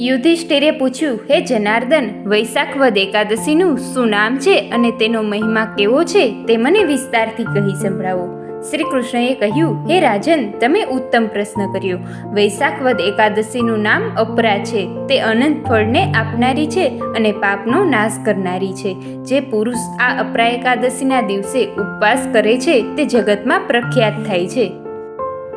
યુધિષ્ઠિરે પૂછ્યું, હે જનાર્દન, વૈશાખ વદ એકાદશીનું શું નામ છે અને તેનો મહિમા કેવો છે તે મને વિસ્તારથી કહી સંભળાવો. શ્રી કૃષ્ણએ કહ્યું, હે રાજન, તમે ઉત્તમ પ્રશ્ન કર્યો. વૈશાખ વદ એકાદશીનું નામ અપરા છે. તે અનંત ફળને આપનારી છે અને પાપનો નાશ કરનારી છે. જે પુરુષ આ અપરા એકાદશીના દિવસે ઉપવાસ કરે છે તે જગતમાં પ્રખ્યાત થાય છે.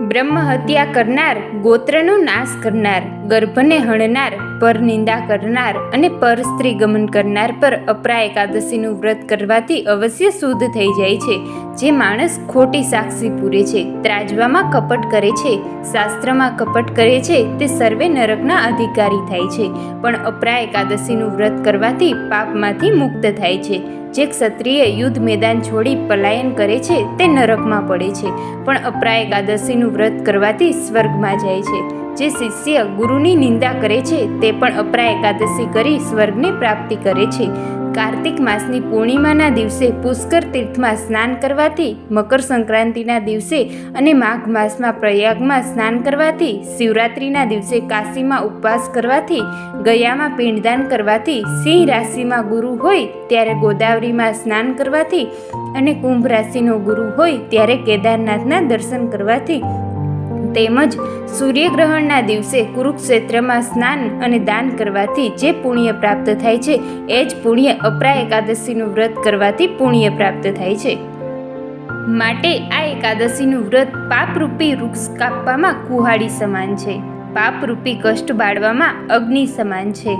બ્રહ્મ હત્યા કરનાર, ગોત્રનો નાશ કરનાર, ગર્ભને હણનાર, પર નિંદા કરનાર અને પર સ્ત્રી ગમન કરનાર પર અપરા એકાદશીનું વ્રત કરવાથી અવશ્ય શુદ્ધ થઈ જાય છે. જે માણસ ખોટી સાક્ષી પૂરે છે, ત્રાજવામાં કપટ કરે છે, શાસ્ત્રમાં કપટ કરે છે, તે સર્વે નરકના અધિકારી થાય છે. પણ અપરા એકાદશીનું વ્રત કરવાથી પાપમાંથી મુક્ત થાય છે. જે ક્ષત્રિય યુદ્ધ મેદાન છોડી પલાયન કરે છે, તે નરકમાં પડે છે. પણ અપરા એકાદશીનું વ્રત કરવાથી સ્વર્ગમાં જાય છે. જે શિષ્ય ગુરુની નિંદા કરે છે, તે પણ અપરા એકાદશી કરી સ્વર્ગની પ્રાપ્તિ કરે છે. કાર્તિક માસની પૂર્ણિમાના દિવસે પુષ્કર તીર્થમાં સ્નાન કરવાથી, મકર સંક્રાંતિના દિવસે અને માઘ માસમાં પ્રયાગમાં સ્નાન કરવાથી, શિવરાત્રિના દિવસે કાશીમાં ઉપવાસ કરવાથી, ગયામાં પિંડદાન કરવાથી, સિંહ રાશિમાં ગુરુ હોય ત્યારે ગોદાવરીમાં સ્નાન કરવાથી અને કુંભ રાશિનો ગુરુ હોય ત્યારે કેદારનાથના દર્શન કરવાથી તેમજ સૂર્યગ્રહણના દિવસે કુરુક્ષેત્રમાં સ્નાન અને દાન કરવાથી જે પુણ્ય પ્રાપ્ત થાય છે, એ જ પુણ્ય અપરા એકાદશીનું વ્રત કરવાથી પુણ્ય પ્રાપ્ત થાય છે. માટે આ એકાદશીનું વ્રત પાપરૂપી વૃક્ષ કાપવામાં કુહાડી સમાન છે. પાપરૂપી કષ્ટ બાળવામાં અગ્નિ સમાન છે.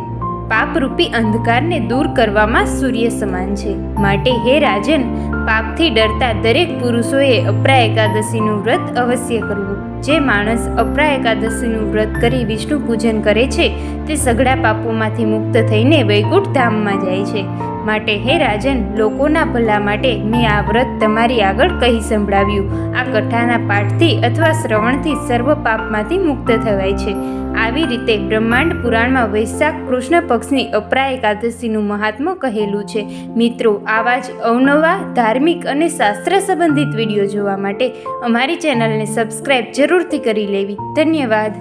પાપરૂપી અંધકારને દૂર કરવામાં સૂર્ય સમાન છે. માટે હે રાજન, પાપથી ડરતા દરેક પુરુષોએ અપરા એકાદશીનું વ્રત અવશ્ય કરવું. જે માણસ અપરા એકાદશીનું વ્રત કરી વિષ્ણુ પૂજન કરે છે, તે સઘળા પાપોમાંથી મુક્ત થઈને વૈકુંઠ ધામમાં જાય છે. માટે હે રાજન, લોકોના ભલા માટે મેં આ વ્રત તમારી આગળ કહી સંભળાવ્યું. આ કથાના પાઠથી અથવા શ્રવણથી સર્વ પાપમાંથી મુક્ત થવાય છે. આવી રીતે બ્રહ્માંડ પુરાણમાં વૈશાખ કૃષ્ણ પક્ષની અપરા એકાદશીનું મહાત્મ્ય કહેલું છે. મિત્રો, આવા જ અવનવા ધાર્મિક અને શાસ્ત્ર સંબંધિત વીડિયો જોવા માટે અમારી ચેનલને સબસ્ક્રાઈબ જરૂરથી કરી લેવી. ધન્યવાદ.